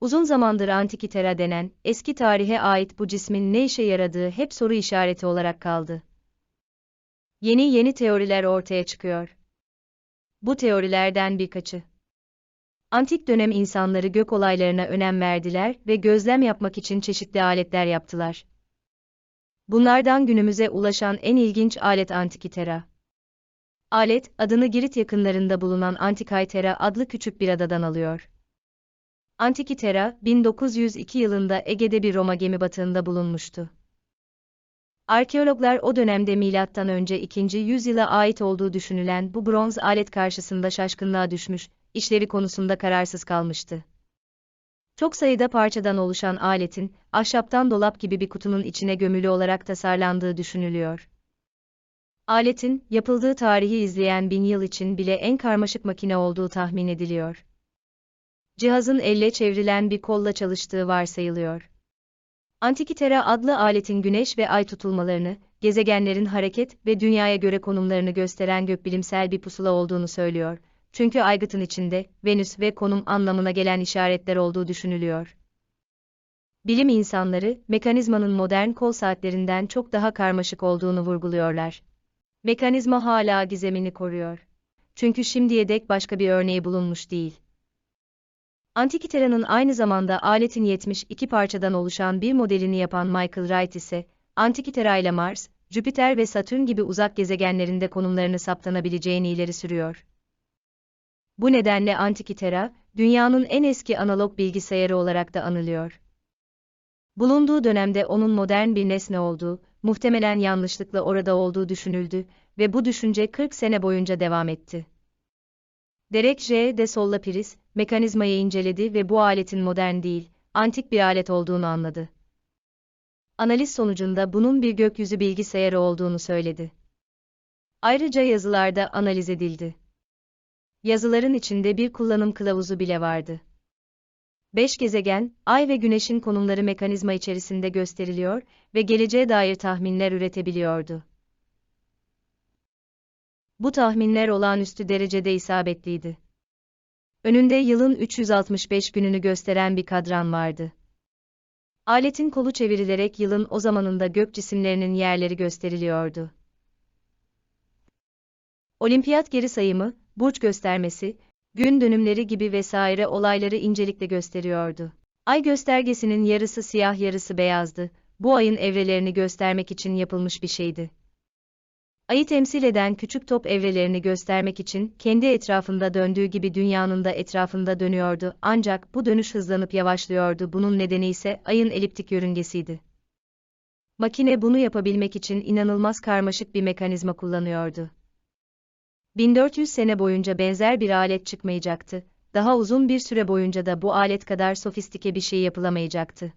Uzun zamandır Antikitera denen, eski tarihe ait bu cismin ne işe yaradığı hep soru işareti olarak kaldı. Yeni yeni teoriler ortaya çıkıyor. Bu teorilerden birkaçı. Antik dönem insanları gök olaylarına önem verdiler ve gözlem yapmak için çeşitli aletler yaptılar. Bunlardan günümüze ulaşan en ilginç alet Antikitera. Alet, adını Girit yakınlarında bulunan Antikaytera adlı küçük bir adadan alıyor. Antikitera, 1902 yılında Ege'de bir Roma gemi batığında bulunmuştu. Arkeologlar o dönemde milattan önce 2. yüzyıla ait olduğu düşünülen bu bronz alet karşısında şaşkınlığa düşmüş, işlevi konusunda kararsız kalmıştı. Çok sayıda parçadan oluşan aletin, ahşaptan dolap gibi bir kutunun içine gömülü olarak tasarlandığı düşünülüyor. Aletin, yapıldığı tarihi izleyen bin yıl için bile en karmaşık makine olduğu tahmin ediliyor. Cihazın elle çevrilen bir kolla çalıştığı varsayılıyor. Antikitera adlı aletin güneş ve ay tutulmalarını, gezegenlerin hareket ve dünyaya göre konumlarını gösteren gökbilimsel bir pusula olduğunu söylüyor. Çünkü aygıtın içinde Venüs ve konum anlamına gelen işaretler olduğu düşünülüyor. Bilim insanları, mekanizmanın modern kol saatlerinden çok daha karmaşık olduğunu vurguluyorlar. Mekanizma hala gizemini koruyor. Çünkü şimdiye dek başka bir örneği bulunmuş değil. Antikitera'nın aynı zamanda aletin 72 parçadan oluşan bir modelini yapan Michael Wright ise, Antikitera ile Mars, Jüpiter ve Satürn gibi uzak gezegenlerinde konumlarını saptanabileceğini ileri sürüyor. Bu nedenle Antikitera, dünyanın en eski analog bilgisayarı olarak da anılıyor. Bulunduğu dönemde onun modern bir nesne olduğu, muhtemelen yanlışlıkla orada olduğu düşünüldü ve bu düşünce 40 sene boyunca devam etti. Derek J. de Sollapiris, mekanizmayı inceledi ve bu aletin modern değil, antik bir alet olduğunu anladı. Analiz sonucunda bunun bir gökyüzü bilgisayarı olduğunu söyledi. Ayrıca yazılarda analiz edildi. Yazıların içinde bir kullanım kılavuzu bile vardı. Beş gezegen, Ay ve Güneş'in konumları mekanizma içerisinde gösteriliyor ve geleceğe dair tahminler üretebiliyordu. Bu tahminler olağanüstü derecede isabetliydi. Önünde yılın 365 gününü gösteren bir kadran vardı. Aletin kolu çevrilerek yılın o zamanında gök cisimlerinin yerleri gösteriliyordu. Olimpiyat geri sayımı, burç göstermesi, gün dönümleri gibi vesaire olayları incelikle gösteriyordu. Ay göstergesinin yarısı siyah yarısı beyazdı, bu ayın evrelerini göstermek için yapılmış bir şeydi. Ayı temsil eden küçük top evrelerini göstermek için kendi etrafında döndüğü gibi dünyanın da etrafında dönüyordu ancak bu dönüş hızlanıp yavaşlıyordu bunun nedeni ise ayın eliptik yörüngesiydi. Makine bunu yapabilmek için inanılmaz karmaşık bir mekanizma kullanıyordu. 1400 sene boyunca benzer bir alet çıkmayacaktı, daha uzun bir süre boyunca da bu alet kadar sofistike bir şey yapılamayacaktı.